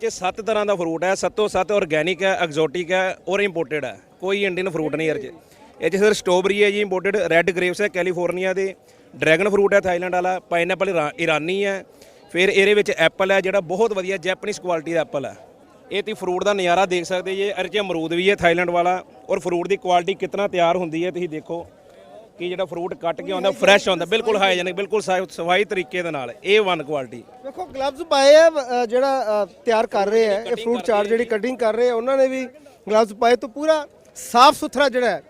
ਇਹ ਸੱਤ ਤਰ੍ਹਾਂ ਦਾ ਫਰੂਟ ਹੈ, ਸੱਤੋਂ ਸੱਤ ਆਰਗੈਨਿਕ ਹੈ ਐਗਜ਼ੋਟਿਕ ਹੈ ਔਰ ਇੰਪੋਰਟਡ ਹੈ। ਕੋਈ ਇੰਡੀਅਨ ਫਰੂਟ ਨਹੀਂ ਅਰਜ ਇਹ 'ਚ ਸਰ ਸਟ੍ਰਾਬੇਰੀ ਹੈ ਜੀ ਇੰਪੋਰਟਡ ਰੈੱਡ ਗ੍ਰੇਪਸ ਹੈ ਕੈਲੀਫੋਰਨੀਆ ਦੇ। ਡਰੈਗਨ ਫਰੂਟ ਹੈ ਥਾਈਲੈਂਡ ਵਾਲਾ ਪਾਈਨਐਪਲ ਇਰਾਨੀ ਹੈ। ਫਿਰ ਇਹਦੇ ਵਿੱਚ ਐਪਲ ਹੈ ਜਿਹੜਾ ਬਹੁਤ ਵਧੀਆ ਜੈਪਨੀਜ਼ ਕੁਆਲਿਟੀ ਦਾ ਐਪਲ ਹੈ। ਇਹ ਤੁਸੀਂ ਫਰੂਟ ਦਾ ਨਜ਼ਾਰਾ ਦੇਖ ਸਕਦੇ ਜੀ ਇਹ 'ਚ ਅਮਰੂਦ ਵੀ ਹੈ ਥਾਈਲੈਂਡ ਵਾਲਾ ਔਰ ਫਰੂਟ ਦੀ ਕੁਆਲਿਟੀ ਕਿਤਨਾ ਤਿਆਰ ਹੁੰਦੀ ਹੈ, ਤੁਸੀਂ ਦੇਖੋ। ਕਿ ਜਿਹੜਾ ਫਰੂਟ ਕੱਟ ਕੇ ਆਉਂਦਾ ਫਰੈਸ਼ ਆਉਂਦਾ ਬਿਲਕੁਲ ਹਾਈਜੈਨਿਕ ਬਿਲਕੁਲ ਸਾਫ਼ ਸਫ਼ਾਈ ਤਰੀਕੇ ਦੇ ਨਾਲ ਇਹ ਵਨ ਕੁਆਲਿਟੀ ਦੇਖੋ ਗਲਵਜ਼ ਪਾਏ ਆ ਜਿਹੜਾ ਤਿਆਰ ਕਰ ਰਹੇ ਆ ਇਹ ਫਰੂਟ ਚਾਟ ਜਿਹੜੀ ਕਟਿੰਗ ਕਰ ਰਹੇ ਆ ਉਹਨਾਂ ਨੇ ਵੀ ਗਲਵਜ਼ ਪਾਏ ਤੋਂ ਪੂਰਾ ਸਾਫ਼ ਸੁਥਰਾ ਜਿਹੜਾ ਹੈ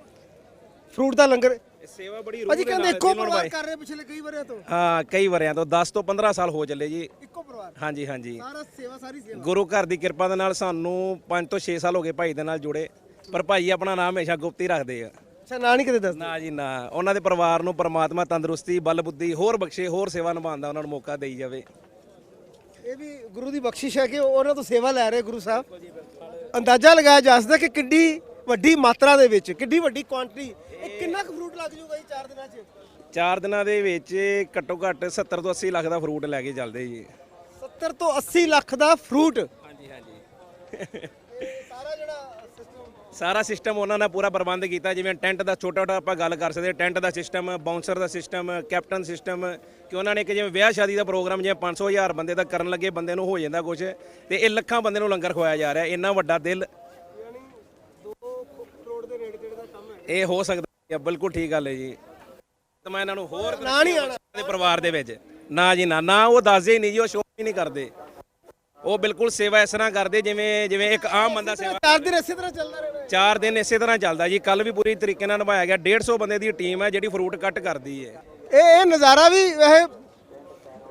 ਫਰੂਟ ਦਾ ਲੰਗਰ। ਸੇਵਾ ਬੜੀ ਭਾਜੀ ਕਹਿੰਦੇ ਇੱਕੋ ਪਰਿਵਾਰ ਕਰ ਰਹੇ ਪਿਛਲੇ ਕਈ ਵਰਿਆਂ ਤੋਂ। ਹਾਂ ਕਈ ਵਰਿਆਂ ਤੋਂ 10 ਤੋਂ 15 ਸਾਲ ਹੋ ਚੱਲੇ ਜੀ। ਇੱਕੋ ਪਰਿਵਾਰ। ਹਾਂਜੀ ਹਾਂਜੀ। ਸਾਰਾ ਸੇਵਾ ਸਾਰੀ ਸੇਵਾ। ਗੁਰੂ ਘਰ ਦੀ ਕਿਰਪਾ ਦੇ ਨਾਲ ਸਾਨੂੰ 5 ਤੋਂ 6 ਸਾਲ ਹੋ ਗਏ ਭਾਈ ਦੇ ਨਾਲ ਜੁੜੇ ਪਰ ਭਾਈ ਆਪਣਾ ਨਾਮ ਹਮੇਸ਼ਾ ਗੁਪਤ ਰੱਖਦੇ ਆ। ਅੱਛਾ ਨਾਂ ਨਹੀਂ ਕਿਤੇ ਦੱਸ ਨਾ ਜੀ ਨਾ। ਉਹਨਾਂ ਦੇ ਪਰਿਵਾਰ ਨੂੰ ਪਰਮਾਤਮਾ ਤੰਦਰੁਸਤੀ ਬਲ ਬੁੱਧੀ ਹੋਰ ਬਖਸ਼ੇ ਹੋਰ ਸੇਵਾ ਨਿਭਾਉਣ ਦਾ ਉਹਨਾਂ ਨੂੰ ਮੌਕਾ ਦੇਈ ਜਾਵੇ। ਇਹ ਵੀ ਗੁਰੂ ਦੀ ਬਖਸ਼ਿਸ਼ ਹੈ ਕਿ ਉਹਨਾਂ ਤੋਂ ਸੇਵਾ ਲੈ ਰਹੇ ਗੁਰੂ ਸਾਹਿਬ। ਅੰਦਾਜ਼ਾ ਲਗਾਇਆ ਜਾ ਸਕਦਾ ਕਿ ਕਿੱਡੀ ਵੱਡੀ ਮਾਤਰਾ ਦੇ ਵਿੱਚ ਕਿੱਡੀ ਵੱਡੀ ਕੁਆਂਟੀਟੀ ਇਹ ਕਿੰਨਾ ਕੁ ਫਰੂਟ ਲੱਗ ਜਾਊਗਾ ਜੀ 4 ਦਿਨਾਂ 'ਚ? ਚਾਰ ਦਿਨਾਂ ਦੇ ਵਿੱਚ ਘੱਟੋ ਘੱਟ 70 ਤੋਂ 80 ਲੱਖ ਦਾ ਫਰੂਟ ਲੈ ਕੇ ਚੱਲਦੇ ਜੀ। 70 ਤੋਂ 80 ਲੱਖ ਦਾ ਫਰੂਟ ਹਾਂਜੀ ਹਾਂਜੀ। ਸਾਰਾ ਸਿਸਟਮ ਉਹਨਾਂ ਨੇ ਪੂਰਾ ਪ੍ਰਬੰਧ ਕੀਤਾ ਜਿਵੇਂ ਟੈਂਟ ਦਾ ਛੋਟਾ ਛੋਟਾ ਆਪਾਂ ਗੱਲ ਕਰ ਸਕਦੇ ਟੈਂਟ ਦਾ ਸਿਸਟਮ ਬਾਉਂਸਰ ਦਾ ਸਿਸਟਮ ਕੈਪਟਨ ਸਿਸਟਮ ਕਿ ਉਹਨਾਂ ਨੇ ਕਿ ਜਿਵੇਂ ਵਿਆਹ ਸ਼ਾਦੀ ਦਾ ਪ੍ਰੋਗਰਾਮ ਜਿਵੇਂ 500 ਹਜ਼ਾਰ ਬੰਦੇ ਦਾ ਕਰਨ ਲੱਗੇ ਬੰਦੇ ਨੂੰ ਹੋ ਜਾਂਦਾ ਕੁਝ ਤੇ ਇਹ ਲੱਖਾਂ ਬੰਦੇ ਨੂੰ ਲੰਗਰ ਖਵਾਇਆ ਜਾ ਰਿਹਾ ਇੰਨਾ ਵੱਡਾ ਦਿਲ। ਯਾਨੀ 2 ਕਰੋੜ ਦੇ ਨੇੜੇ ਤੇੜੇ ਦਾ ਕੰਮ ਹੈ ਇਹ ਹੋ ਸਕਦਾ ਹੈ ਬਿਲਕੁਲ ਠੀਕ ਗੱਲ ਹੈ ਜੀ। ਤਾਂ ਮੈਂ ਇਹਨਾਂ ਨੂੰ ਹੋਰ ਨਾ ਨਹੀਂ ਆਉਣਾ। ਦੇ ਪਰਿਵਾਰ ਦੇ ਵਿੱਚ। ਨਾ ਜੀ ਨਾ ਨਾ ਉਹ ਦੱਸਦੇ ਹੀ ਨਹੀਂ ਜੀ ਉਹ ਸ਼ੋਅ ਹੀ ਨਹੀਂ ਕਰਦੇ। ਉਹ ਬਿਲਕੁਲ ਸੇਵਾ ਇਸ ਤਰ੍ਹਾਂ ਕਰਦੇ ਜਿਵੇਂ ਜਿਵੇਂ ਇੱਕ ਆਮ ਬੰਦਾ ਸੇਵਾ ਚਾਰ ਦਿਨ ਇਸੇ ਤਰ੍ਹਾਂ ਚੱਲਦਾ ਰਹਿਣਾ। ਚਾਰ ਦਿਨ ਇਸੇ ਤਰ੍ਹਾਂ ਚੱਲਦਾ ਜੀ ਕੱਲ ਵੀ ਪੂਰੀ ਤਰੀਕੇ ਨਾਲ ਨਿਭਾਇਆ ਗਿਆ। 150 ਬੰਦੇ ਦੀ ਟੀਮ ਹੈ ਜਿਹੜੀ ਫਰੂਟ ਕੱਟ ਕਰਦੀ ਹੈ। ਇਹ ਇਹ ਨਜ਼ਾਰਾ ਵੀ ਵੈਸੇ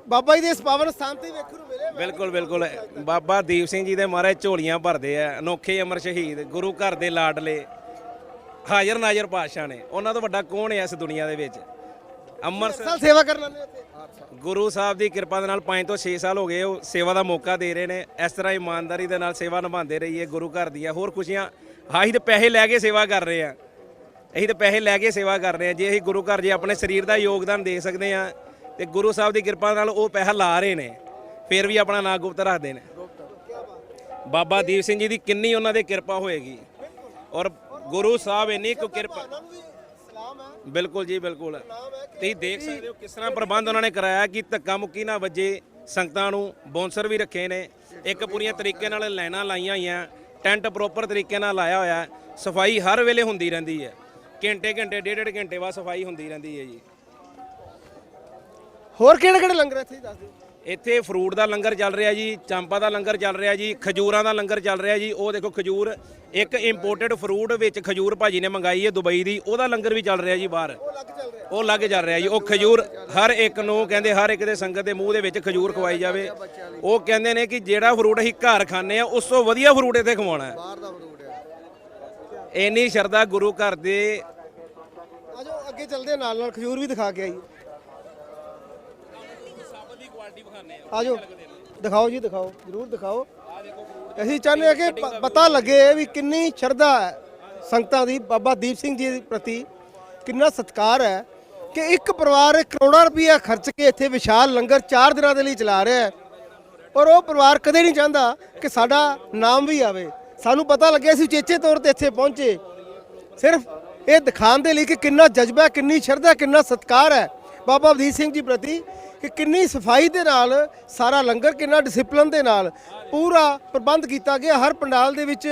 ਬਾਬਾ ਜੀ ਦੇ ਇਸ ਪਾਵਨ ਸਥਾਨ ਤੇ ਵੇਖਣ ਨੂੰ ਮਿਲਿਆ। ਬਿਲਕੁਲ ਬਿਲਕੁਲ। ਬਾਬਾ ਦੀਪ ਸਿੰਘ ਜੀ ਦੇ ਮਹਾਰਾਜ ਝੋਲੀਆਂ ਭਰਦੇ ਆ ਅਨੋਖੇ ਅਮਰ ਸ਼ਹੀਦ ਗੁਰੂ ਘਰ ਦੇ ਲਾਡਲੇ ਹਾਜ਼ਰ ਨਾਜ਼ਰ ਪਾਤਸ਼ਾਹ ਨੇ। ਉਹਨਾਂ ਤੋਂ ਵੱਡਾ ਕੌਣ ਹੈ ਇਸ ਦੁਨੀਆ ਦੇ ਵਿੱਚ? ਅੰਮ੍ਰਿਤਸਰ ਸੇਵਾ ਕਰਨ ਆਉਂਦੇ ਇੱਥੇ? ਗੁਰੂ ਸਾਹਿਬ ਦੀ ਕਿਰਪਾ ਦੇ ਨਾਲ 5 ਤੋਂ 6 ਸਾਲ ਹੋ ਗਏ ਉਹ ਸੇਵਾ ਦਾ ਮੌਕਾ ਦੇ ਰਹੇ ਨੇ। ਇਸ ਤਰ੍ਹਾਂ ਇਮਾਨਦਾਰੀ ਦੇ ਨਾਲ ਸੇਵਾ ਨਿਭਾਉਂਦੇ ਰਹੀਏ, ਗੁਰੂ ਘਰ ਦੀਆਂ ਹੋਰ ਖੁਸ਼ੀਆਂ? ਆਹੀ ਤੇ ਪੈਸੇ ਲੈ ਕੇ ਸੇਵਾ ਕਰ ਰਹੇ ਆ ਅਸੀਂ ਤੇ ਪੈਸੇ ਲੈ ਕੇ ਸੇਵਾ ਕਰ ਰਹੇ ਆ ਜੇ ਅਸੀਂ ਗੁਰੂ ਘਰ ਜੇ ਆਪਣੇ ਸਰੀਰ ਦਾ ਯੋਗਦਾਨ ਦੇ ਸਕਦੇ ਆ ਤੇ ਗੁਰੂ ਸਾਹਿਬ ਦੀ ਕਿਰਪਾ ਨਾਲ ਉਹ ਪੈਸਾ ਲਾ ਰਹੇ ਨੇ, ਫਿਰ ਵੀ ਆਪਣਾ ਨਾਂ ਗੁਪਤ ਰੱਖਦੇ ਨੇ। ਬਾਬਾ ਦੀਪ ਸਿੰਘ ਜੀ ਦੀ ਕਿੰਨੀ ਉਹਨਾਂ ਦੇ ਕਿਰਪਾ ਹੋਏਗੀ। ਔਰ ਗੁਰੂ ਸਾਹਿਬ ਇੰਨੀ ਕੁ ਕਿਰਪਾ ਉਹਨਾਂ ਨੂੰ ਵੀ ਸਲਾਮ ਹੈ ਬਿਲਕੁਲ ਜੀ, ਬਿਲਕੁਲ। ਤੁਸੀਂ ਦੇਖ ਸਕਦੇ ਹੋ ਕਿਸ ਤਰ੍ਹਾਂ ਪ੍ਰਬੰਧ ਉਹਨਾਂ ਨੇ ਕਰਾਇਆ ਕਿ ਧੱਕਾ ਮੁੱਕੀ ਨਾ ਵੱਜੇ, ਸੰਗਤਾਂ ਨੂੰ ਬੌਂਸਰ ਵੀ ਰੱਖੇ ਨੇ। ਇੱਕ ਪੂਰੀਆਂ ਤਰੀਕੇ ਨਾਲ ਲਾਈਨਾਂ ਲਾਈਆਂ ਹੋਈਆਂ, ਟੈਂਟ ਪ੍ਰੋਪਰ ਤਰੀਕੇ ਨਾਲ ਲਾਇਆ ਹੋਇਆ, ਸਫ਼ਾਈ ਹਰ ਵੇਲੇ ਹੁੰਦੀ ਰਹਿੰਦੀ ਹੈ। ਘੰਟੇ ਘੰਟੇ ਡੇਢ ਡੇਢ ਘੰਟੇ ਬਾਅਦ ਸਫ਼ਾਈ ਹੁੰਦੀ ਰਹਿੰਦੀ ਹੈ ਜੀ। ਹੋਰ ਕਿਹੜੇ ਕਿਹੜੇ ਲੰਗਰ ਇੱਥੇ ਦੱਸ ਦਿਓ। ਇੱਥੇ ਫਰੂਟ ਦਾ ਲੰਗਰ ਚੱਲ ਰਿਹਾ ਜੀ ਚਾਂਪਾ ਦਾ ਲੰਗਰ ਚੱਲ ਰਿਹਾ ਜੀ ਖਜੂਰਾਂ ਦਾ ਲੰਗਰ ਚੱਲ ਰਿਹਾ ਜੀ। ਉਹ ਦੇਖੋ ਖਜੂਰ ਇੱਕ ਇੰਪੋਰਟਡ ਫਰੂਟ ਵਿੱਚ ਖਜੂਰ ਭਾਜੀ ਨੇ ਮੰਗਾਈ ਹੈ ਦੁਬਈ ਦੀ ਉਹਦਾ ਲੰਗਰ ਵੀ ਚੱਲ ਰਿਹਾ ਜੀ ਬਾਹਰ। ਉਹ ਲੱਗ ਚੱਲ ਰਿਹਾ। ਜੀ ਉਹ ਖਜੂਰ ਹਰ ਇੱਕ ਨੂੰ ਕਹਿੰਦੇ ਹਰ ਇੱਕ ਦੇ ਸੰਗਤ ਦੇ ਮੂੰਹ ਦੇ ਵਿੱਚ ਖਜੂਰ ਖਵਾਈ ਜਾਵੇ। ਉਹ ਕਹਿੰਦੇ ਨੇ ਕਿ ਜਿਹੜਾ ਫਰੂਟ ਅਸੀਂ ਘਰ ਖਾਂਦੇ ਆ ਉਸ ਤੋਂ ਵਧੀਆ ਫਰੂਟ ਇੱਥੇ ਖਵਾਉਣਾ ਹੈ। ਬਾਹਰ ਦਾ ਫਰੂਟ ਹੈ ਇੰਨੀ ਸ਼ਰਧਾ ਗੁਰੂ ਘਰ ਦੇ ਆਜੋ ਅੱਗੇ ਚੱਲਦੇ ਨਾਲ ਨਾਲ ਖਜੂਰ ਵੀ ਦਿਖਾ ਕੇ ਆਈਏ ਆਜੋ। ਦਿਖਾਓ ਜੀ ਦਿਖਾਓ। ਜਰੂਰ ਦਿਖਾਓ। ਅਸੀਂ ਚਾਹੁੰਦੇ ਹਾਂ ਕਿ ਪ- ਪਤਾ ਲੱਗੇ ਵੀ ਕਿੰਨੀ ਸ਼ਰਧਾ ਹੈ ਸੰਗਤਾਂ ਦੀ ਬਾਬਾ ਦੀਪ ਸਿੰਘ ਜੀ ਦੇ ਪ੍ਰਤੀ। ਕਿੰਨਾ ਸਤਿਕਾਰ ਹੈ ਕਿ ਇੱਕ ਪਰਿਵਾਰ ਕਰੋੜਾਂ ਰੁਪਈਆ ਖਰਚ ਕੇ ਇੱਥੇ ਵਿਸ਼ਾਲ ਲੰਗਰ 4 ਦਿਨਾਂ ਦੇ ਲਈ ਚਲਾ ਰਿਹਾ ਹੈ। ਔਰ ਉਹ ਪਰਿਵਾਰ ਕਦੇ ਨਹੀਂ ਚਾਹੁੰਦਾ ਕਿ ਸਾਡਾ ਨਾਮ ਵੀ ਆਵੇ। ਸਾਨੂੰ ਪਤਾ ਲੱਗਿਆ ਸੀ ਚੇਚੇ ਤੌਰ ਤੇ ਇੱਥੇ ਪਹੁੰਚੇ। ਸਿਰਫ ਇਹ ਦਿਖਾਉਣ ਦੇ ਲਈ ਕਿ ਕਿੰਨਾ ਜਜ਼ਬਾ ਕਿੰਨੀ ਸ਼ਰਧਾ ਕਿੰਨਾ ਸਤਿਕਾਰ ਹੈ ਬਾਬਾ ਅਵਧੀਤ ਸਿੰਘ ਜੀ ਪ੍ਰਤੀ। ਕਿ ਕਿੰਨੀ ਸਫ਼ਾਈ ਦੇ ਨਾਲ ਸਾਰਾ ਲੰਗਰ ਕਿੰਨਾ ਡਿਸਪਲਿਨ ਦੇ ਨਾਲ ਪੂਰਾ ਪ੍ਰਬੰਧ ਕੀਤਾ ਗਿਆ, ਹਰ ਪੰਡਾਲ ਦੇ ਵਿੱਚ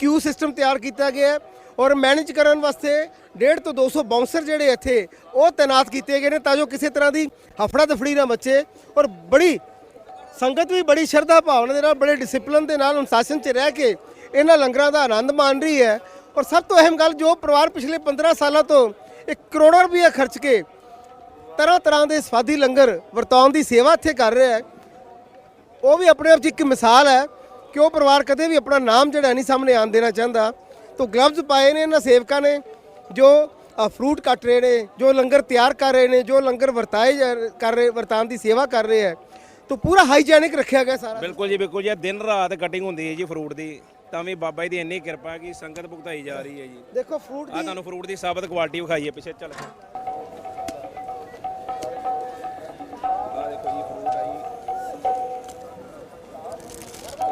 ਕਿਊ ਸਿਸਟਮ ਤਿਆਰ ਕੀਤਾ ਗਿਆ ਔਰ ਮੈਨੇਜ ਕਰਨ ਵਾਸਤੇ 1.5 ਤੋਂ 200 ਬਾਉਂਸਰ ਜਿਹੜੇ ਇੱਥੇ, ਉਹ ਤਾਇਨਾਤ ਕੀਤੇ ਗਏ ਨੇ ਤਾਂ ਜੋ ਕਿਸੇ ਤਰ੍ਹਾਂ ਦੀ ਹਫੜਾ ਦਫੜੀ ਨਾ ਮੱਚੇ ਔਰ ਬੜੀ ਸੰਗਤ ਵੀ ਬੜੀ ਸ਼ਰਧਾ ਭਾਵਨਾ ਦੇ ਨਾਲ, ਬੜੇ ਡਿਸਪਲਿਨ ਦੇ ਨਾਲ ਅਨੁਸ਼ਾਸਨ 'ਚ ਰਹਿ ਕੇ ਇਹਨਾਂ ਲੰਗਰਾਂ ਦਾ ਆਨੰਦ ਮਾਣ ਰਹੀ ਹੈ। ਔਰ ਸਭ ਤੋਂ ਅਹਿਮ ਗੱਲ ਜੋ ਪਰਿਵਾਰ ਪਿਛਲੇ 15 ਸਾਲਾਂ ਤੋਂ 1 ਕਰੋੜ ਰੁਪਏ ਖਰਚ ਕੇ ਤਰ੍ਹਾਂ ਤਰ੍ਹਾਂ ਦੇ ਸਵਾਦੀ ਲੰਗਰ ਵਰਤਾਉਣ ਦੀ ਸੇਵਾ ਇੱਥੇ ਕਰ ਰਿਹਾ ਹੈ। ਉਹ ਵੀ ਆਪਣੇ ਆਪ 'ਚ ਇੱਕ ਮਿਸਾਲ ਹੈ ਕਿ ਉਹ ਪਰਿਵਾਰ ਕਦੇ ਵੀ ਆਪਣਾ ਨਾਮ ਜਿਹੜਾ ਨਹੀਂ ਸਾਹਮਣੇ ਆਣ ਦੇਣਾ ਚਾਹੁੰਦਾ। ਤੋਂ ਗਲਵਜ਼ ਪਾਏ ਨੇ ਇਹਨਾਂ ਸੇਵਕਾਂ ਨੇ ਜੋ ਫਰੂਟ ਕੱਟ ਰਹੇ ਨੇ ਜੋ ਲੰਗਰ ਤਿਆਰ ਕਰ ਰਹੇ ਨੇ ਜੋ ਲੰਗਰ ਵਰਤਾਏ ਕਰ ਰਹੇ ਵਰਤਾਉਣ ਦੀ ਸੇਵਾ ਕਰ ਰਹੇ ਹੈ। ਤੋਂ ਪੂਰਾ ਹਾਈਜੈਨਿਕ ਰੱਖਿਆ ਗਿਆ ਸਾਰਾ। ਬਿਲਕੁਲ ਜੀ ਬਿਲਕੁਲ ਜੀ ਦਿਨ ਰਾਤ ਕਟਿੰਗ ਹੁੰਦੀ ਹੈ ਜੀ ਫਰੂਟ ਦੀ। ਤਾਂ ਵੀ ਬਾਬਾ ਜੀ ਦੀ ਇੰਨੀ ਕਿਰਪਾ ਕਿ ਸੰਗਤ ਭੁਗਤਾਈ ਜਾ ਰਹੀ ਹੈ ਜੀ। ਦੇਖੋ ਫਰੂਟ ਆ ਤੁਹਾਨੂੰ ਫਰੂਟ ਦੀ ਸਾਬਤ ਕੁਆਲਿਟੀ ਵਿਖਾਈ ਹੈ ਪਿੱਛੇ ਚੱਲ ਕੇ। ਦੇਖੋ ਜੀ ਫਰੂਟ ਆ ਜੀ।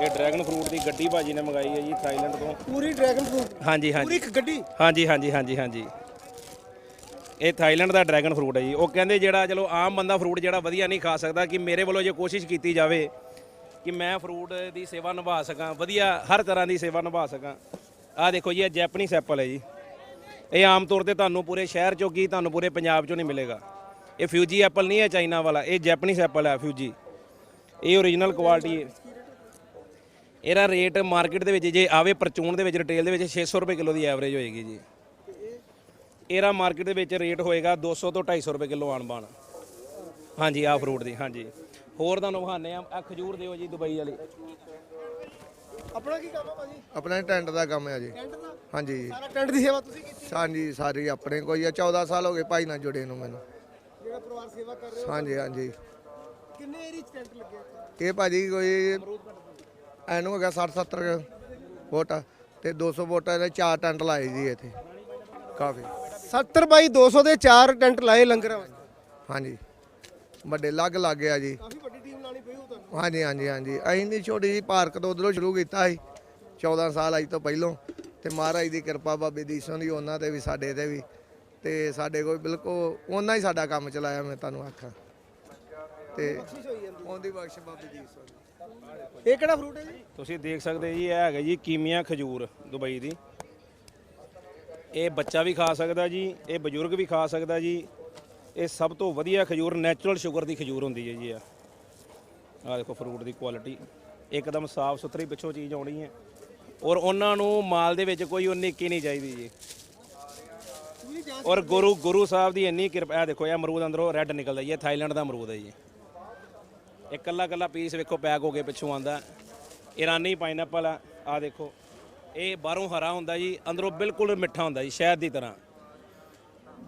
ਇਹ ਡਰੈਗਨ ਫਰੂਟ ਦੀ ਗੱਡੀ ਭਾਜੀ ਨੇ ਮੰਗਾਈ ਹੈ ਜੀ ਥਾਈਲੈਂਡ ਤੋਂ। ਪੂਰੀ ਡਰੈਗਨ ਫਰੂਟ ਹਾਂਜੀ ਹਾਂਜੀ। ਪੂਰੀ ਇੱਕ ਗੱਡੀ? ਹਾਂਜੀ ਹਾਂਜੀ ਹਾਂਜੀ ਹਾਂਜੀ। ਇਹ ਥਾਈਲੈਂਡ ਦਾ ਡਰੈਗਨ ਫਰੂਟ ਹੈ ਜੀ। ਉਹ ਕਹਿੰਦੇ ਜਿਹੜਾ ਚਲੋ ਆਮ ਬੰਦਾ ਫਰੂਟ ਜਿਹੜਾ ਵਧੀਆ ਨਹੀਂ ਖਾ ਸਕਦਾ ਕਿ ਮੇਰੇ ਵੱਲੋਂ ਜੇ ਕੋਸ਼ਿਸ਼ ਕੀਤੀ ਜਾਵੇ ਕਿ ਮੈਂ ਫਰੂਟ ਦੀ ਸੇਵਾ ਨਿਭਾ ਸਕਾਂ ਵਧੀਆ ਹਰ ਤਰ੍ਹਾਂ ਦੀ ਸੇਵਾ ਨਿਭਾ ਸਕਾਂ। ਆਹ ਦੇਖੋ ਜੀ ਇਹ ਜੈਪਨੀਸ ਐਪਲ ਹੈ ਜੀ। ਇਹ ਆਮ ਤੌਰ ਤੇ ਤੁਹਾਨੂੰ ਪੂਰੇ ਸ਼ਹਿਰ ਚੋਂ ਕੀ ਤੁਹਾਨੂੰ ਪੂਰੇ ਪੰਜਾਬ ਚੋਂ ਨਹੀਂ ਮਿਲੇਗਾ। ਇਹ ਫਿਊਜੀ ਐਪਲ ਨਹੀਂ ਹੈ ਚਾਈਨਾ ਵਾਲਾ ਇਹ ਜੈਪਨੀਸ ਐਪਲ ਹੈ ਫਿਊਜੀ। ਇਹ ਓਰੀਜਨਲ ਕੁਆਲਿਟੀ ਹੈ। ਇਹਦਾ ਰੇਟ ਮਾਰਕੀਟ ਦੇ ਵਿੱਚ ਜੇ ਆਵੇ ਪਰਚੂਨ ਦੇ ਵਿੱਚ ਰਿਟੇਲ ਦੇ ਵਿੱਚ 600 ਰੁਪਏ ਕਿਲੋ ਦੀ ਐਵਰੇਜ ਹੋਏਗੀ ਜੀ। ਇਹਦਾ ਮਾਰਕੀਟ ਦੇ ਵਿੱਚ ਰੇਟ ਹੋਏਗਾ 200 ਤੋਂ 250 ਰੁਪਏ ਕਿਲੋ ਆਣ ਬਾਣ ਹਾਂਜੀ ਆ ਫਰੂਟ ਦੀ ਹਾਂਜੀ। ਹੋਰ ਤੁਹਾਨੂੰ ਵਿਖਾਣੇ ਆ ਆ ਖਜੂਰ ਦਿਓ ਜੀ ਦੁਬਈ ਵਾਲੀ। ਆਪਣਾ ਕੀ ਕੰਮ ਆ ਭਾਜੀ? ਆਪਣੇ ਟੈਂਟ ਦਾ ਕੰਮ ਹੈ ਜੀ। ਟੈਂਟ ਦਾ? ਹਾਂਜੀ। ਸਾਰਾ ਟੈਂਟ ਦੀ ਸੇਵਾ ਤੁਸੀਂ ਕੀਤੀ? ਹਾਂਜੀ ਸਾਰੀ ਆਪਣੇ ਕੋਈ ਆ 14 ਸਾਲ ਹੋ ਗਏ ਭਾਈ ਨਾਲ ਜੁੜੇ ਨੂੰ ਮੈਨੂੰ। ਪਰਿਵਾਰ ਸੇਵਾ ਕਰ ਰਹੇ ਹੋ? ਹਾਂਜੀ ਹਾਂਜੀ। ਕਿੰਨੇ ਏਰੀ ਚ ਟੈਂਟ ਲੱਗੇ ਇੱਥੇ? ਇਹ ਭਾਜੀ ਕੋਈ ਐਨੂੰ ਹੋ ਗਿਆ 60 70 ਫੁੱਟ ਤੇ 200 ਫੁੱਟ ਦੇ ਚਾਰ ਟੈਂਟ ਲਾਏ ਜੀ ਇੱਥੇ। ਕਾਫੀ। 70 ਬਾਈ 200 ਦੇ ਚਾਰ ਟੈਂਟ ਲਾਏ ਲੰਗਰਾਂ ਵਿੱਚ ਹਾਂਜੀ। ਵੱਡੇ ਲੱਗ ਲੱਗ ਗਿਆ ਜੀ। ਕਾਫੀ ਵੱਡੀ ਟੀਮ ਲਾਣੀ ਪਈ ਹੋ ਤੁਹਾਨੂੰ। ਹਾਂਜੀ ਹਾਂਜੀ ਹਾਂਜੀ। ਅਸੀਂ ਦੀ ਛੋਟੀ ਜੀ ਪਾਰਕ ਤੋਂ ਉਧਰੋਂ ਸ਼ੁਰੂ ਕੀਤਾ ਸੀ। 14 ਸਾਲ ਅੱਜ ਤੋਂ ਪਹਿਲੋਂ। ਤੇ ਮਹਾਰਾਜ ਦੀ ਕਿਰਪਾ ਬਾਬੇ ਦੀਸੋਂ ਦੀ ਉਹਨਾਂ ਤੇ ਵੀ ਸਾਡੇ ਤੇ ਵੀ। ਤੇ ਸਾਡੇ ਕੋਲ ਬਿਲਕੁਲ ਉਹਨਾਂ ਹੀ ਸਾਡਾ ਕੰਮ ਚਲਾਇਆ ਮੈਂ ਤੁਹਾਨੂੰ ਆਖਾਂ। ਤੇ ਉਹਦੀ ਬਖਸ਼ ਬਾਬੇ ਦੀ ਇਹ ਕਿਹੜਾ ਫਰੂਟ ਹੈ ਜੀ? ਤੁਸੀਂ ਦੇਖ ਸਕਦੇ ਜੀ, ਇਹ ਹੈਗਾ ਜੀ ਕੀਮੀਆ ਖਜੂਰ ਦੁਬਈ ਦੀ। ਇਹ ਬੱਚਾ ਵੀ ਖਾ ਸਕਦਾ ਜੀ, ਇਹ ਬਜ਼ੁਰਗ ਵੀ ਖਾ ਸਕਦਾ ਜੀ। ਇਹ ਸਭ ਤੋਂ ਵਧੀਆ ਖਜੂਰ ਨੈਚੁਰਲ ਸ਼ੂਗਰ ਦੀ ਖਜੂਰ ਹੁੰਦੀ ਹੈ ਜੀ ਆ ਆ ਦੇਖੋ ਫਰੂਟ ਦੀ ਕੁਆਲਿਟੀ ਇੱਕਦਮ ਸਾਫ਼ ਸੁਥਰੀ ਪਿੱਛੋਂ ਚੀਜ਼ ਆਉਣੀ ਹੈ। ਔਰ ਉਹਨਾਂ ਨੂੰ ਮਾਲ ਦੇ ਵਿੱਚ ਕੋਈ ਉਨੀਕੀ ਨਹੀਂ ਚਾਹੀਦੀ ਜੀ। ਔਰ ਗੁਰੂ ਗੁਰੂ ਸਾਹਿਬ ਦੀ ਇੰਨੀ ਕਿਰਪਾ ਇਹ ਦੇਖੋ ਇਹ ਅਮਰੂਦ ਅੰਦਰੋਂ ਰੈੱਡ ਨਿਕਲਦਾ ਜੀ ਇਹ ਥਾਈਲੈਂਡ ਦਾ ਅਮਰੂਦ ਹੈ ਜੀ। ਇਹ ਕੱਲਾ ਕੱਲਾ ਪੀਸ ਵੇਖੋ ਪੈਕ ਹੋ ਕੇ ਪਿੱਛੋਂ ਆਂਦਾ ਇਰਾਨੀ ਪਾਈਨਐਪਲ ਆ ਆ ਦੇਖੋ ਇਹ ਬਾਹਰੋਂ ਹਰਾ ਹੁੰਦਾ ਜੀ ਅੰਦਰੋਂ ਬਿਲਕੁਲ ਮਿੱਠਾ ਹੁੰਦਾ ਜੀ ਸ਼ਹਿਦ ਦੀ ਤਰ੍ਹਾਂ।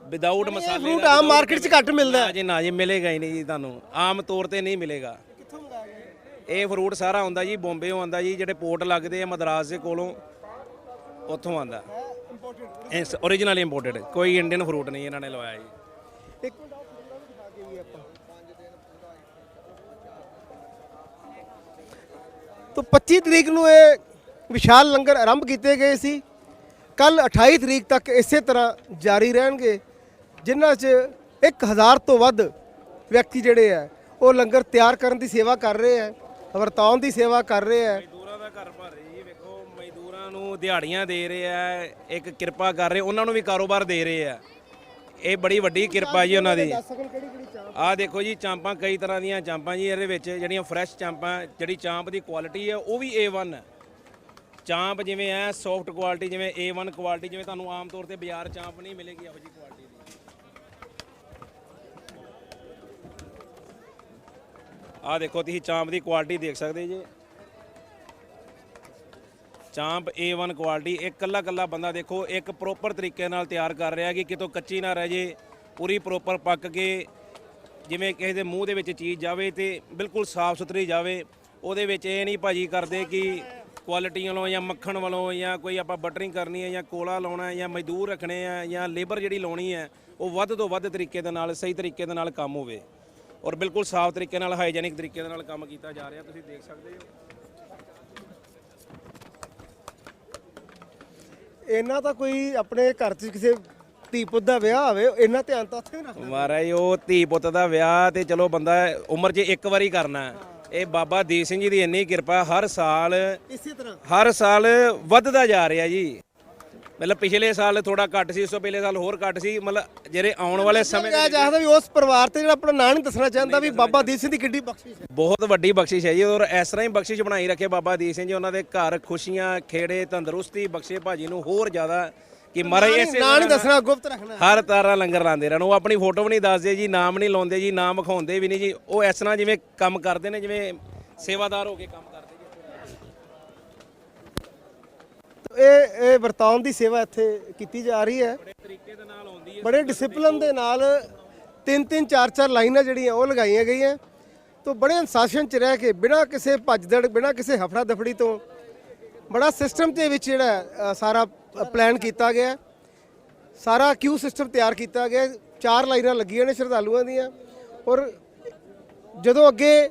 ਵਿਦਆਊਟ ਮਸਾਲੇ ਦਾ, ਆਮ market 'ਚ ਘੱਟ ਮਿਲਦਾ। ਹੈ। ਜੀ ਨਾ ਜੀ ਮਿਲੇਗਾ ਹੀ ਨਹੀਂ ਜੀ ਤੁਹਾਨੂੰ। ਆਮ ਤੌਰ ਤੇ ਨਹੀਂ ਮਿਲੇਗਾ। ਕਿੱਥੋਂ ਮੰਗਾਇਆ ਗਿਆ ਇਹ ਫਰੂਟ ਸਾਰਾ ਆਉਂਦਾ ਜੀ ਬੰਬੇੋਂ ਆਉਂਦਾ ਜੀ ਜਿਹੜੇ ਪੋਰਟ ਲੱਗਦੇ ਆ ਮਦਰਾਸ ਦੇ ਕੋਲੋਂ ਉੱਥੋਂ ਆਉਂਦਾ। ਇਸ ਓਰੀਜਨਲ ਇੰਪੋਰਟਡ ਕੋਈ ਇੰਡੀਅਨ ਫਰੂਟ ਨਹੀਂ ਇਹਨਾਂ ਨੇ ਲਵਾਇਆ ਜੀ। ਇੱਕ ਮਿੰਟ ਆਹ ਫਰੂਟਾਂ ਵੀ ਦਿਖਾ ਕੇ ਵੀ ਆਪਾਂ। ਤੋਂ 25 ਤਰੀਕ ਨੂੰ ਇਹ ਵਿਸ਼ਾਲ ਲੰਗਰ ਆਰੰਭ ਕੀਤੇ ਗਏ ਸੀ। ਕੱਲ 28 ਤਰੀਕ ਤੱਕ ਇਸੇ ਤਰ੍ਹਾਂ ਜਾਰੀ ਰਹਿਣਗੇ ਜਿਨ੍ਹਾਂ 'ਚ 1000 ਤੋਂ ਵੱਧ ਵਿਅਕਤੀ ਜਿਹੜੇ ਆ ਉਹ ਲੰਗਰ ਤਿਆਰ ਕਰਨ ਦੀ ਸੇਵਾ ਕਰ ਰਹੇ ਆ ਵਰਤਾਉਣ ਦੀ ਸੇਵਾ ਕਰ ਰਹੇ ਆ। ਮਜ਼ਦੂਰਾਂ ਦਾ ਘਰ ਭਰ ਰਹੀ ਨੂੰ ਦਿਹਾੜੀਆਂ ਦੇ ਰਹੇ ਆ, ਇੱਕ ਕਿਰਪਾ ਕਰ ਰਹੇ, ਉਹਨਾਂ ਨੂੰ ਵੀ ਕਾਰੋਬਾਰ ਦੇ ਰਹੇ ਆ। ਇਹ ਬੜੀ ਵੱਡੀ ਕਿਰਪਾ ਜੀ ਉਹਨਾਂ ਦੀ। ਆਹ ਦੇਖੋ ਜੀ, ਚਾਂਪਾਂ ਕਈ ਤਰ੍ਹਾਂ ਦੀਆਂ ਚਾਂਪਾਂ ਜੀ, ਇਹਦੇ ਵਿੱਚ ਜਿਹੜੀਆਂ ਫਰੈਸ਼ ਚਾਂਪਾਂ, ਜਿਹੜੀ ਚਾਂਪ ਦੀ ਕੁਆਲਿਟੀ ਹੈ ਉਹ ਵੀ A1 ਹੈ ਚਾਂਪ ਜਿਵੇਂ ਐ ਸੌਫਟ ਕੁਆਲਿਟੀ ਜਿਵੇਂ A1 ਕੁਆਲਿਟੀ ਜਿਵੇਂ ਤੁਹਾਨੂੰ ਆਮ ਤੌਰ ਤੇ ਬਾਜ਼ਾਰ ਚਾਂਪ ਨਹੀਂ ਮਿਲੇਗੀ ਇਹੋ ਜੀ ਕੁਆਲਿਟੀ ਦੀ। ਆਹ ਦੇਖੋ, ਤੁਸੀਂ ਚਾਂਪ ਦੀ ਕੁਆਲਿਟੀ ਦੇਖ ਸਕਦੇ ਜੀ। ਚਾਂਪ A1 ਕੁਆਲਿਟੀ ਇੱਕ ਕੱਲਾ ਕੱਲਾ ਬੰਦਾ ਦੇਖੋ, ਇੱਕ ਪ੍ਰੋਪਰ ਤਰੀਕੇ ਨਾਲ ਤਿਆਰ ਕਰ ਰਿਹਾ ਕਿ ਕਿਤੋਂ ਕੱਚੀ ਨਾ ਰਹਿ ਜੇ, ਪੂਰੀ ਪ੍ਰੋਪਰ ਪੱਕ ਕੇ, ਜਿਵੇਂ ਕਿਸੇ ਦੇ ਮੂੰਹ ਦੇ ਵਿੱਚ ਚੀਜ਼ ਜਾਵੇ ਤੇ ਬਿਲਕੁਲ ਸਾਫ਼ ਸੁਥਰੀ ਜਾਵੇ, ਉਹਦੇ ਵਿੱਚ ਇਹ ਨਹੀਂ ਭਾਜੀ ਕਰਦੇ ਕਿ ਕੁਆਲਿਟੀ ਵੱਲੋਂ ਜਾਂ ਮੱਖਣ ਵੱਲੋਂ ਜਾਂ ਕੋਈ ਆਪਾਂ ਬਟਰਿੰਗ ਕਰਨੀ ਹੈ ਜਾਂ ਕੋਲਾ ਲਾਉਣਾ ਹੈ ਜਾਂ ਮਜ਼ਦੂਰ ਰੱਖਣੇ ਆ ਜਾਂ ਲੇਬਰ ਜਿਹੜੀ ਲਾਉਣੀ ਹੈ, ਉਹ ਵੱਧ ਤੋਂ ਵੱਧ ਤਰੀਕੇ ਦੇ ਨਾਲ, ਸਹੀ ਤਰੀਕੇ ਦੇ ਨਾਲ ਕੰਮ ਹੋਵੇ। ਔਰ ਬਿਲਕੁਲ ਸਾਫ਼ ਤਰੀਕੇ ਨਾਲ ਹਾਈਜੈਨਿਕ ਤਰੀਕੇ ਦੇ ਨਾਲ ਕੰਮ ਕੀਤਾ ਜਾ ਰਿਹਾ, ਤੁਸੀਂ ਦੇਖ ਸਕਦੇ ਹੋ। ਇਹਨਾਂ ਤਾਂ ਕੋਈ ਆਪਣੇ ਘਰ 'ਚ ਕਿਸੇ ਧੀ ਪੁੱਤ ਦਾ ਵਿਆਹ ਹੋਵੇ ਇਹਨਾਂ ਧਿਆਨ ਤਾਂ ਉੱਥੇ ਰੱਖਦਾ ਮਹਾਰਾਜ ਉਹ ਧੀ ਪੁੱਤ ਦਾ ਵਿਆਹ ਤੇ ਚਲੋ ਬੰਦਾ ਉਮਰ 'ਚ ਇੱਕ ਵਾਰੀ ਕਰਨਾ। ਇਹ ਬਾਬਾ ਦੀਪ ਸਿੰਘ ਜੀ ਦੀ ਇੰਨੀ ਕਿਰਪਾ ਹਰ ਸਾਲ ਇਸੇ ਤਰ੍ਹਾਂ। ਹਰ ਸਾਲ ਵੱਧਦਾ ਜਾ ਰਿਹਾ ਜੀ। ਮਤਲਬ ਪਿਛਲੇ ਸਾਲ ਥੋੜਾ ਘੱਟ ਸੀ ਉਸ ਤੋਂ ਪਹਿਲੇ ਸਾਲ ਹੋਰ ਘੱਟ ਸੀ ਮਤਲਬ ਜਿਹੜੇ ਆਉਣ ਵਾਲੇ ਸਮੇਂ ਦੇ ਜਾਦਾ ਵੀ ਉਸ ਪਰਿਵਾਰ ਤੇ ਜਿਹੜਾ ਆਪਣਾ ਨਾਂ ਨਹੀਂ ਦੱਸਣਾ ਚਾਹੁੰਦਾ ਵੀ ਬਾਬਾ ਦੀਪ ਸਿੰਘ ਦੀ ਕਿੱਡੀ ਬਖਸ਼ਿਸ਼ ਹੈ। ਬਹੁਤ ਵੱਡੀ ਬਖਸ਼ਿਸ਼ ਹੈ ਜੀ ਔਰ ਇਸ ਤਰ੍ਹਾਂ ਹੀ ਬਖਸ਼ਿਸ਼ ਬਣਾਈ ਰੱਖੇ ਬਾਬਾ ਦੀਪ ਸਿੰਘ ਜੀ ਉਹਨਾਂ ਦੇ ਘਰ ਖੁਸ਼ੀਆਂ ਖੇੜੇ ਤੰਦਰੁਸਤੀ ਬਖਸ਼ੇ ਭਾਜੀ ਨੂੰ ਹੋਰ ਜ਼ਿਆਦਾ ਕਿ ਮਹਾਰਾਜ ਇਸੇ ਨਾਂ ਨਹੀਂ ਦੱਸਣਾ ਗੁਪਤ ਰੱਖਣਾ। ਹਰ ਤਰ੍ਹਾਂ ਲੰਗਰ ਲਾਉਂਦੇ ਰਹਿਣ ਉਹ ਆਪਣੀ ਫੋਟੋ ਵੀ ਨਹੀਂ ਦੱਸਦੇ ਜੀ ਨਾਮ ਨਹੀਂ ਲਾਉਂਦੇ ਜੀ ਨਾਮ ਵਿਖਾਉਂਦੇ ਵੀ ਨਹੀਂ ਜੀ ਉਹ ਇਸ ਤਰ੍ਹਾਂ ਜਿਵੇਂ ਕੰਮ ਕਰਦੇ ਨੇ ਜਿਵੇਂ ਸੇਵਾਦਾਰ ਹੋ ਕੇ ਕੰਮ ਕਰਦੇ ਜੀ ਇਹ ਇਹ ਵਰਤਾਉਣ ਦੀ ਸੇਵਾ ਇੱਥੇ ਕੀਤੀ ਜਾ ਰਹੀ ਹੈ। ਬੜੇ ਤਰੀਕੇ ਦੇ ਨਾਲ ਆਉਂਦੀ ਹੈ ਬੜੇ ਡਿਸਪਲਿਨ ਦੇ ਨਾਲ ਤਿੰਨ ਤਿੰਨ ਚਾਰ ਚਾਰ ਲਾਈਨਾਂ ਜਿਹੜੀਆਂ ਉਹ ਲਗਾਈਆਂ ਗਈਆਂ। ਤੋਂ ਬੜੇ ਅਨੁਸ਼ਾਸਨ ਚ ਰਹਿ ਕੇ ਬਿਨਾਂ ਕਿਸੇ ਭੱਜਦੜ ਬਿਨਾਂ ਕਿਸੇ ਹਫੜਾ ਦਫੜੀ ਤੋਂ ਬੜਾ ਸਿਸਟਮ ਦੇ ਵਿੱਚ ਜਿਹੜਾ ਸਾਰਾ ਪਲਾਨ ਕੀਤਾ ਗਿਆ। ਸਾਰਾ ਕਿਊ ਸਿਸਟਮ ਤਿਆਰ ਕੀਤਾ ਗਿਆ। ਚਾਰ ਲਾਈਨਾਂ ਲੱਗੀਆਂ ਨੇ ਸ਼ਰਧਾਲੂਆਂ ਦੀਆਂ। ਔਰ ਜਦੋਂ ਅੱਗੇ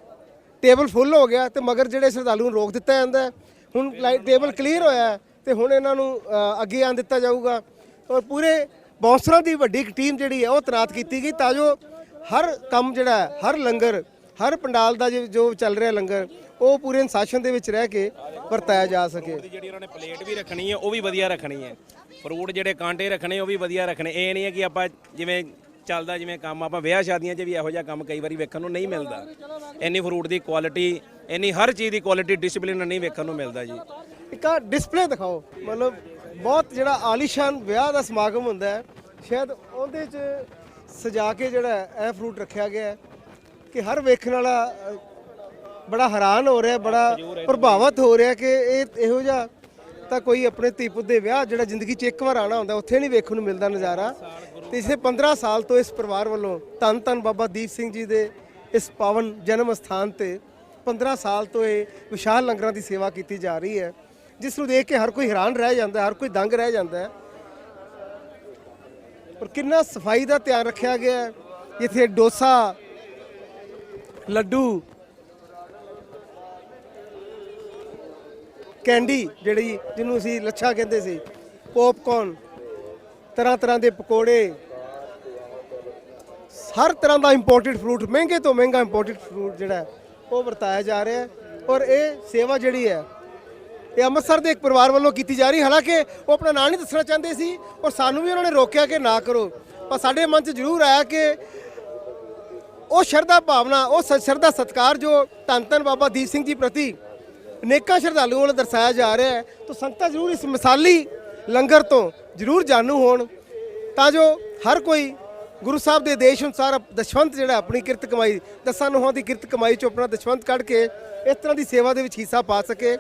ਟੇਬਲ ਫੁੱਲ ਹੋ ਗਿਆ ਤੇ ਮਗਰ ਜਿਹੜੇ ਸ਼ਰਧਾਲੂ ਨੂੰ ਰੋਕ ਦਿੱਤਾ ਜਾਂਦਾ। ਹੁਣ ਟੇਬਲ ਕਲੀਅਰ ਹੋਇਆ ਤੇ ਹੁਣ ਇਹਨਾਂ ਨੂੰ ਅੱਗੇ ਆਣ ਦਿੱਤਾ ਜਾਊਗਾ। ਔਰ ਪੂਰੇ ਬੌਂਸਰਾਂ ਦੀ ਵੱਡੀ ਟੀਮ ਜਿਹੜੀ ਹੈ, ਉਹ ਤੈਨਾਤ ਕੀਤੀ ਗਈ ਤਾਂ ਜੋ ਹਰ ਕੰਮ ਜਿਹੜਾ ਹਰ ਲੰਗਰ, ਹਰ ਪੰਡਾਲ ਦਾ ਜੋ- ਜੋ ਚੱਲ ਰਿਹਾ ਲੰਗਰ, ਉਹ ਪੂਰੇ ਅਨੁਸ਼ਾਸਨ ਦੇ ਵਿੱਚ ਰਹਿ ਕੇ ਵਰਤਾਇਆ ਜਾ ਸਕੇ। ਜਿਹੜੀ ਉਹਨਾਂ ਨੇ ਪਲੇਟ ਵੀ ਰੱਖਣੀ ਹੈ, ਉਹ ਵੀ ਵਧੀਆ ਰੱਖਣੀ ਹੈ। ਫਰੂਟ ਜਿਹੜੇ ਕਾਂਟੇ ਰੱਖਣੇ, ਉਹ ਵੀ ਵਧੀਆ ਰੱਖਣੇ। ਇਹ ਨਹੀਂ ਹੈ ਕਿ ਆਪਾਂ ਜਿਵੇਂ ਚੱਲਦਾ, ਜਿਵੇਂ ਕੰਮ ਆਪਾਂ ਵਿਆਹ ਸ਼ਾਦੀਆਂ 'ਚ ਵੀ ਇਹੋ ਜਿਹਾ ਕੰਮ ਕਈ ਵਾਰੀ ਵੇਖਣ ਨੂੰ ਨਹੀਂ ਮਿਲਦਾ। ਇੰਨੀ ਫਰੂਟ ਦੀ ਕੁਆਲਿਟੀ, ਇੰਨੀ ਹਰ ਚੀਜ਼ ਦੀ ਕੁਆਲਿਟੀ, ਡਿਸਪਲਿਨ ਨਹੀਂ ਵੇਖਣ ਨੂੰ ਮਿਲਦਾ ਜੀ। ਇੱਕ ਆ ਡਿਸਪਲੇ ਦਿਖਾਓ। ਮਤਲਬ ਬਹੁਤ ਜਿਹੜਾ ਆਲੀਸ਼ਾਨ ਵਿਆਹ ਦਾ ਸਮਾਗਮ ਹੁੰਦਾ ਹੈ, ਸ਼ਾਇਦ ਉਹਦੇ 'ਚ ਸਜਾ ਕੇ ਜਿਹੜਾ ਇਹ ਫਰੂਟ ਰੱਖਿਆ ਗਿਆ ਹੈ ਕਿ ਹਰ ਵੇਖਣ ਵਾਲਾ ਬੜਾ ਹੈਰਾਨ ਹੋ ਰਿਹਾ, ਬੜਾ ਪ੍ਰਭਾਵਿਤ ਹੋ ਰਿਹਾ ਕਿ ਇਹ ਇਹੋ ਜਿਹਾ ਤਾਂ ਕੋਈ ਆਪਣੇ ਧੀਪੁੱਤ ਦੇ ਵਿਆਹ ਜਿਹੜਾ ਜ਼ਿੰਦਗੀ 'ਚ ਇੱਕ ਵਾਰ ਆਣਾ ਹੁੰਦਾ, ਉੱਥੇ ਨਹੀਂ ਵੇਖਣ ਨੂੰ ਮਿਲਦਾ ਨਜ਼ਾਰਾ। ਤੇ ਇਸੇ 15 ਸਾਲ ਤੋਂ ਇਸ ਪਰਿਵਾਰ ਵੱਲੋਂ ਧੰਨ ਧੰਨ ਬਾਬਾ ਦੀਪ ਸਿੰਘ ਜੀ ਦੇ ਇਸ ਪਾਵਨ ਜਨਮ ਸਥਾਨ ਤੇ 15 ਸਾਲ ਤੋਂ ਇਹ ਵਿਸ਼ਾਲ ਲੰਗਰਾਂ ਦੀ ਸੇਵਾ ਕੀਤੀ ਜਾ ਰਹੀ ਹੈ। ਜਿਸ ਨੂੰ ਦੇਖ ਕੇ ਹਰ ਕੋਈ ਹੈਰਾਨ ਰਹਿ ਜਾਂਦਾ ਹਰ ਕੋਈ ਦੰਗ ਰਹਿ ਜਾਂਦਾ ਹੈ। ਔਰ ਕਿੰਨਾ ਸਫ਼ਾਈ ਦਾ ਧਿਆਨ ਰੱਖਿਆ ਗਿਆ ਹੈ। ਇੱਥੇ ਡੋਸਾ, ਲੱਡੂ, ਕੈਂਡੀ ਜਿਹੜੀ ਜਿਹਨੂੰ ਅਸੀਂ ਲੱਛਾ ਕਹਿੰਦੇ ਸੀ, ਪੌਪਕੌਰਨ, ਤਰ੍ਹਾਂ ਤਰ੍ਹਾਂ ਦੇ ਪਕੌੜੇ, ਹਰ ਤਰ੍ਹਾਂ ਦਾ ਇੰਪੋਰਟਡ ਫਰੂਟ ਮਹਿੰਗੇ ਤੋਂ ਮਹਿੰਗਾ ਇੰਪੋਰਟਡ ਫਰੂਟ ਜਿਹੜਾ ਉਹ ਵਰਤਾਇਆ ਜਾ ਰਿਹਾ ਔਰ ਇਹ ਸੇਵਾ ਜਿਹੜੀ ਹੈ ਇਹ ਅੰਮ੍ਰਿਤਸਰ ਦੇ ਇੱਕ ਪਰਿਵਾਰ ਵੱਲੋਂ ਕੀਤੀ ਜਾ ਰਹੀ ਹਾਲਾਂਕਿ ਉਹ ਆਪਣਾ ਨਾਂ ਨਹੀਂ ਦੱਸਣਾ ਚਾਹੁੰਦੇ ਸੀ ਔਰ ਸਾਨੂੰ ਵੀ ਉਹਨਾਂ ਨੇ ਰੋਕਿਆ ਕਿ ਨਾ ਕਰੋ। ਪਰ ਸਾਡੇ ਮਨ 'ਚ ਜ਼ਰੂਰ ਆਇਆ ਕਿ ਉਹ ਸ਼ਰਧਾ ਭਾਵਨਾ, ਉਹ ਸ- ਸ਼ਰਧਾ ਸਤਕਾਰ ਜੋ ਧੰਨ ਧੰਨ ਬਾਬਾ ਦੀਪ ਸਿੰਘ ਜੀ ਪ੍ਰਤੀ ਅਨੇਕਾਂ ਸ਼ਰਧਾਲੂਆਂ ਵੱਲੋਂ ਦਰਸਾਇਆ ਜਾ ਰਿਹਾ ਹੈ, ਤਾਂ ਸੰਗਤਾਂ ਜ਼ਰੂਰ ਇਸ ਮਿਸਾਲੀ ਲੰਗਰ ਤੋਂ ਜ਼ਰੂਰ ਜਾਣੂ ਹੋਣ। ਤਾਂ ਜੋ ਹਰ ਕੋਈ ਗੁਰੂ ਸਾਹਿਬ ਦੇ ਦੇਸ਼ ਅਨੁਸਾਰ ਦਸ਼ਵੰਤ ਜਿਹੜਾ ਆਪਣੀ ਕਿਰਤ ਕਮਾਈ, ਦਸਾਂ ਨੋਹਾਂ ਦੀ ਕਿਰਤ ਕਮਾਈ ਚੋਂ ਆਪਣਾ ਦਸ਼ਵੰਤ ਕੱਢ ਕੇ ਇਸ ਤਰ੍ਹਾਂ ਦੀ ਸੇਵਾ ਦੇ ਵਿੱਚ ਹਿੱਸਾ ਪਾ ਸਕੇ।